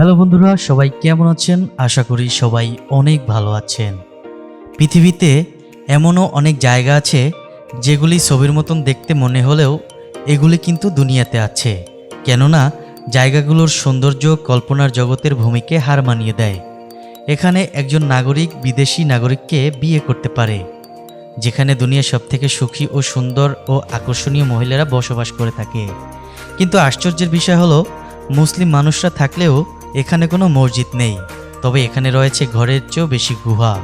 Hello বন্ধুরা, সবাই কেমন আছেন? আশা করি সবাই অনেক ভালো আছেন। পৃথিবীতে এমনও অনেক জায়গা আছে যেগুলি ছবির মতন দেখতে মনে হলেও এগুলি কিন্তু দুনিয়াতে আছে। কেননা, জায়গাগুলোর সৌন্দর্য কল্পনার জগতের ভূমিকে হার মানিয়ে দেয়। এখানে একজন নাগরিক বিদেশি নাগরিককে বিয়ে করতে পারে, যেখানে দুনিয়ার সবথেকে সুখী ও সুন্দর ও আকর্ষণীয় মহিলারা বসবাস করে থাকে। কিন্তু আশ্চর্যের বিষয় হলো, মুসলিম মানুষরা থাকলেও এখানে কোনো মসজিদ নেই, তবে এখানে রয়েছে ঘরের চেয়েও বেশি গুহা।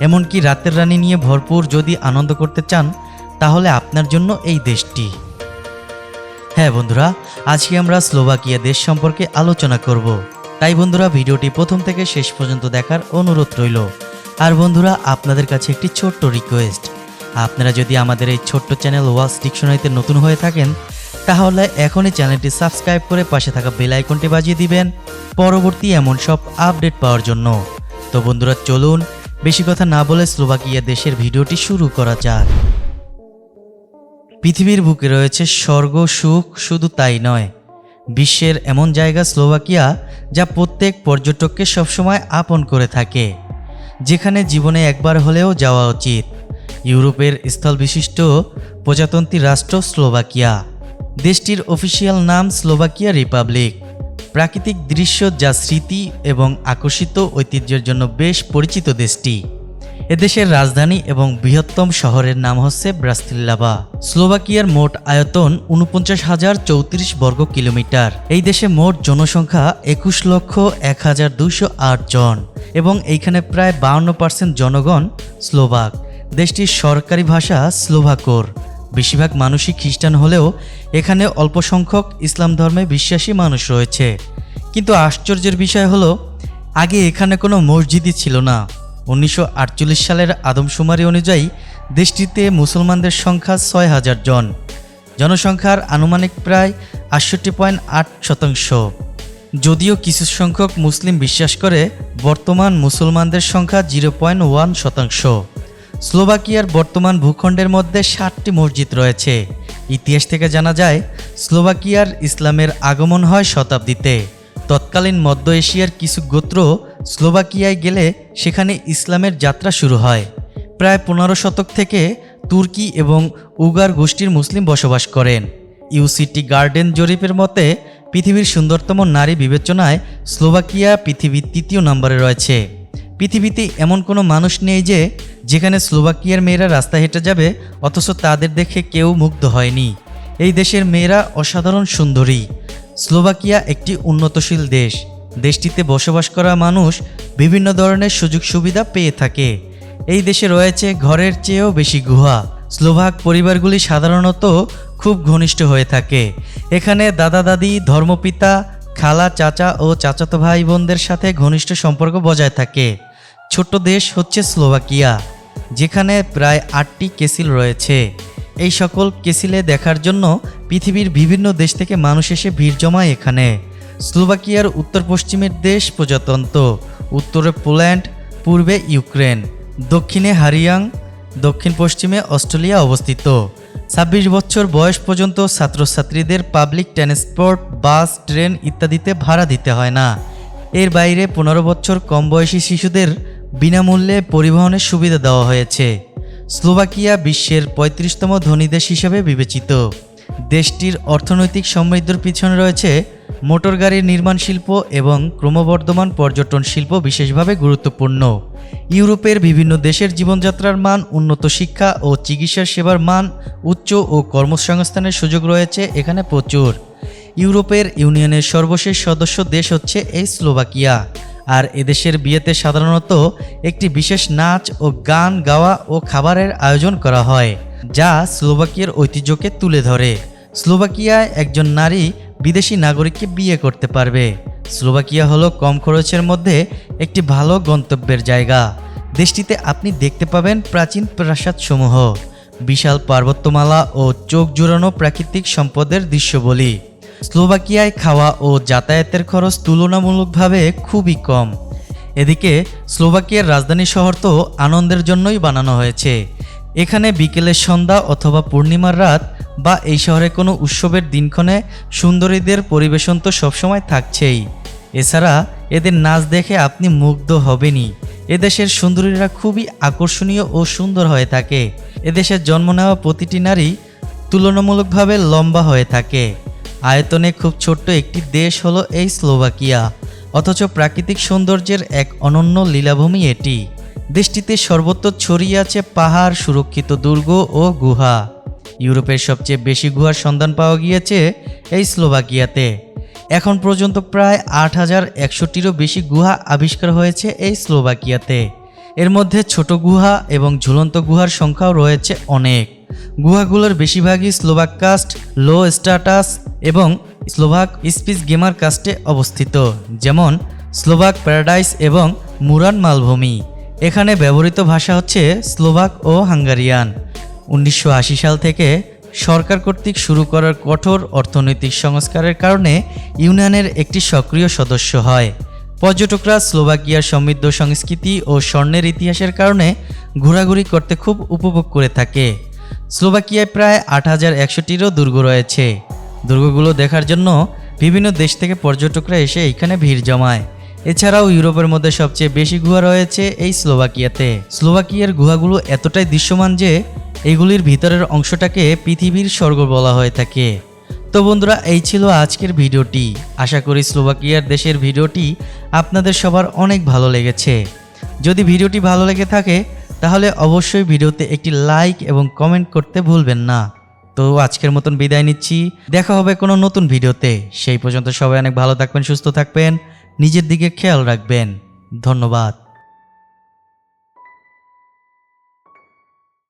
এমনকি রাতের রানী নিয়ে ভরপুর যদি আনন্দ করতে চান, তাহলে আপনার জন্য এই দেশটি। হ্যাঁ বন্ধুরা, আজকে আমরা স্লোভাকিয়া দেশ সম্পর্কে আলোচনা করব। তাই বন্ধুরা, ভিডিওটি প্রথম থেকে শেষ পর্যন্ত দেখার অনুরোধ রইল। আর বন্ধুরা, আপনাদের কাছে একটি ছোট্ট রিকোয়েস্ট আপনারা যদি আমাদের এই ছোট্ট চ্যানেল ওয়ালস ডিকশনারিতে নতুন হয়ে থাকেন তাহলে এখনই চ্যানেলটি সাবস্ক্রাইব করে পাশে থাকা বেল আইকনটি বাজিয়ে দিবেন। পরবর্তী এমন সব আপডেট পাওয়ার জন্য। তো বন্ধুরা, চলুন, বেশি কথা না বলে স্লোভাকিয়া দেশের ভিডিওটি শুরু করা যাক। পৃথিবীর বুকে রয়েছে স্বর্গ, সুখ, শুধু তাই নয়। বিশ্বের এমন জায়গা স্লোভাকিয়া যা প্রত্যেক পর্যটককে সবসময় আপন করে থাকে। যেখানে জীবনে একবার হলেও যাওয়া উচিত। ইউরোপের স্থল বিশিষ্ট প্রজাতন্ত্রী রাষ্ট্র স্লোভাকিয়া। দেশটির অফিসিয়াল নাম স্লোভাকিয়া রিপাবলিক। প্রাকৃতিক দৃশ্য যা স্মৃতি এবং আকর্ষিত ঐতিহ্যের জন্য বেশ পরিচিত দেশটি। এদেশের রাজধানী এবং বৃহত্তম শহরের নাম হচ্ছে ব্রাস্তিল্লাবা স্লোভাকিয়ার মোট আয়তন উনপঞ্চাশ হাজার চৌত্রিশ বর্গ কিলোমিটার। এই দেশে মোট জনসংখ্যা একুশ লক্ষ এক হাজার দুইশো আট জন এবং এইখানে প্রায় বাউন্ন পার্সেন্ট জনগণ স্লোভাক। দেশটির সরকারি ভাষা স্লোভাকোর। বেশিরভাগ মানুষই খ্রিস্টান হলেও এখানে অল্প সংখ্যক ইসলাম ধর্মে বিশ্বাসী মানুষ রয়েছে। কিন্তু আশ্চর্যের বিষয় হলো, আগে এখানে কোনো মসজিদই ছিল না। উনিশশো আটচল্লিশ সালের আদমশুমারি অনুযায়ী দেশটিতে মুসলমানদের সংখ্যা ছয় হাজার জন। জনসংখ্যার আনুমানিক প্রায় আটষট্টি পয়েন্ট আট শতাংশ। যদিও কিছু সংখ্যক মুসলিম বিশ্বাস করে, বর্তমান মুসলমানদের সংখ্যা জিরো পয়েন্ট ওয়ান শতাংশ। স্লোভাকিয়ার বর্তমান ভূখণ্ডের মধ্যে ষাটটি মসজিদ রয়েছে। ইতিহাস থেকে জানা যায়, স্লোভাকিয়ার ইসলামের আগমন হয় শতাব্দীতে। তৎকালীন মধ্য এশিয়ার কিছু গোত্র স্লোভাকিয়ায় গেলে সেখানে ইসলামের যাত্রা শুরু হয়। প্রায় পনেরো শতক থেকে তুর্কি এবং উগার গোষ্ঠীর মুসলিম বসবাস করেন। ইউসিটি গার্ডেন জরিপের মতে, পৃথিবীর সুন্দরতম নারী বিবেচনায় স্লোভাকিয়া পৃথিবীর তৃতীয় নম্বরে রয়েছে। পৃথিবীতে এমন কোনো মানুষ নেই যে, যেখানে স্লোভাকিয়ার মেয়েরা রাস্তা হেঁটে যাবে, অথচ তাদের দেখে কেউ মুগ্ধ হয়নি। এই দেশের মেয়েরা অসাধারণ সুন্দরী। স্লোভাকিয়া একটি উন্নতশীল দেশ। দেশটিতে বসবাস করা মানুষ বিভিন্ন ধরনের সুযোগ সুবিধা পেয়ে থাকে। এই দেশে রয়েছে ঘরের চেয়েও বেশি গুহা। স্লোভাক পরিবারগুলি সাধারণত খুব ঘনিষ্ঠ হয়ে থাকে। এখানে দাদা দাদি, ধর্মপিতা, খালা চাচা ও চাচাতো ভাই বোনদের সাথে ঘনিষ্ঠ সম্পর্ক বজায় থাকে। ছোট্ট দেশ হচ্ছে স্লোভাকিয়া, যেখানে প্রায় আটটি কেসিল রয়েছে। এই সকল কেসিলে দেখার জন্য পৃথিবীর বিভিন্ন দেশ থেকে মানুষ এসে ভিড় জমায় এখানে। স্লোভাকিয়ার উত্তর পশ্চিমের দেশ প্রজাতন্ত্র, উত্তরে পোল্যান্ড, পূর্বে ইউক্রেন, দক্ষিণে হারিয়াং দক্ষিণ পশ্চিমে অস্ট্রেলিয়া অবস্থিত। ছাব্বিশ বছর বয়স পর্যন্ত ছাত্রছাত্রীদের পাবলিক ট্রান্সপোর্ট, বাস, ট্রেন ইত্যাদিতে ভাড়া দিতে হয় না। এর বাইরে পনেরো বছর কম বয়সী শিশুদের বিনামূল্যে পরিবহনের সুবিধা দেওয়া হয়েছে। স্লোভাকিয়া বিশ্বের পঁয়ত্রিশতম ধনী দেশ হিসেবে বিবেচিত। দেশটির অর্থনৈতিক সমৃদ্ধির পিছনে রয়েছে মোটর গাড়ির নির্মাণ শিল্প এবং ক্রমবর্ধমান পর্যটন শিল্প বিশেষভাবে গুরুত্বপূর্ণ। ইউরোপের বিভিন্ন দেশের জীবনযাত্রার মান, উন্নত শিক্ষা ও চিকিৎসা সেবার মান, উচ্চ ও কর্মসংস্থানের সুযোগ রয়েছে এখানে প্রচুর। ইউরোপের ইউনিয়নের সর্বশেষ সদস্য দেশ হচ্ছে এই স্লোভাকিয়া। আর এদেশের বিয়েতে সাধারণত একটি বিশেষ নাচ ও গান গাওয়া ও খাবারের আয়োজন করা হয়, যা স্লোভাকিয়ার ঐতিহ্যকে তুলে ধরে। স্লোভাকিয়ায় একজন নারী বিদেশি নাগরিককে বিয়ে করতে পারবে। স্লোভাকিয়া হলো কম খরচের মধ্যে একটি ভালো গন্তব্যের জায়গা। দেশটিতে আপনি দেখতে পাবেন প্রাচীন প্রাসাদসমূহ, বিশাল পার্বত্যমালা ও চোখ জুড়ানো প্রাকৃতিক সম্পদের দৃশ্যবলী। স্লোভাকিয়ায় খাওয়া ও যাতায়াতের খরচ তুলনামূলকভাবে খুবই কম। এদিকে স্লোভাকিয়ার রাজধানী শহর তো আনন্দের জন্যই বানানো হয়েছে। এখানে বিকেলের সন্ধ্যা অথবা পূর্ণিমার রাত বা এই শহরে কোনো উৎসবের দিনক্ষণে সুন্দরীদের পরিবেশন তো সবসময় থাকছেই। এছাড়া এদের নাচ দেখে আপনি মুগ্ধ হবেনই। এদেশের সুন্দরীরা খুবই আকর্ষণীয় ও সুন্দর হয়ে থাকে। এদেশের জন্ম নেওয়া প্রতিটি নারী তুলনামূলকভাবে লম্বা হয়ে থাকে। আয়তনে খুব ছোট্ট একটি দেশ হলো এই স্লোভাকিয়া, অথচ প্রাকৃতিক সৌন্দর্যের এক অনন্য লীলাভূমি এটি। দেশটিতে সর্বত্র ছড়িয়ে আছে পাহাড়, সুরক্ষিত দুর্গ ও গুহা। ইউরোপের সবচেয়ে বেশি গুহার সন্ধান পাওয়া গিয়েছে এই স্লোভাকিয়াতে। এখন পর্যন্ত প্রায় আট হাজার একশোটিরও বেশি গুহা আবিষ্কার হয়েছে এই স্লোভাকিয়াতে। এর মধ্যে ছোট গুহা এবং ঝুলন্ত গুহার সংখ্যাও রয়েছে অনেক। গুহাগুলোর বেশিরভাগই স্লোভাক কাস্ট, লো স্ট্যাটাস এবং স্লোভাক স্পিচ গেমার কাস্টে অবস্থিত, যেমন স্লোভাক প্যারাডাইস এবং মুরান মালভূমি। এখানে ব্যবহৃত ভাষা হচ্ছে স্লোভাক ও হাঙ্গারিয়ান। উনিশশো আশি সাল থেকে সরকার কর্তৃক শুরু করার কঠোর অর্থনৈতিক সংস্কারের কারণে ইউনিয়নের একটি সক্রিয় সদস্য হয়। পর্যটকরা স্লোভাকিয়ার সমৃদ্ধ সংস্কৃতি ও স্বর্ণের ইতিহাসের কারণে ঘোরাঘুরি করতে খুব উপভোগ করে থাকে। স্লোভাকিয়ায় প্রায় আট হাজার একশোটিরও দুর্গ রয়েছে। দুর্গগুলো দেখার জন্য বিভিন্ন দেশ থেকে পর্যটকরা এসে এখানে ভিড় জমায়। এছাড়াও ইউরোপের মধ্যে সবচেয়ে বেশি গুহা রয়েছে এই স্লোভাকিয়াতে। স্লোভাকিয়ার গুহাগুলো এতটাই দৃশ্যমান যে এগুলির ভিতরের অংশটাকে পৃথিবীর স্বর্গ বলা হয়ে থাকে। তো বন্ধুরা, এই ছিল আজকের ভিডিওটি। আশা করি স্লোভাকিয়ার দেশের ভিডিওটি আপনাদের সবার অনেক ভালো লেগেছে। যদি ভিডিওটি ভালো লেগে থাকে তাহলে অবশ্যই ভিডিওতে একটি লাইক এবং কমেন্ট করতে ভুলবেন না। তো আজকের মতন বিদায় নিচ্ছি। দেখা হবে কোনো নতুন ভিডিওতে। সেই পর্যন্ত সবাই অনেক ভালো থাকবেন, সুস্থ থাকবেন, নিজের দিকে খেয়াল রাখবেন। ধন্যবাদ।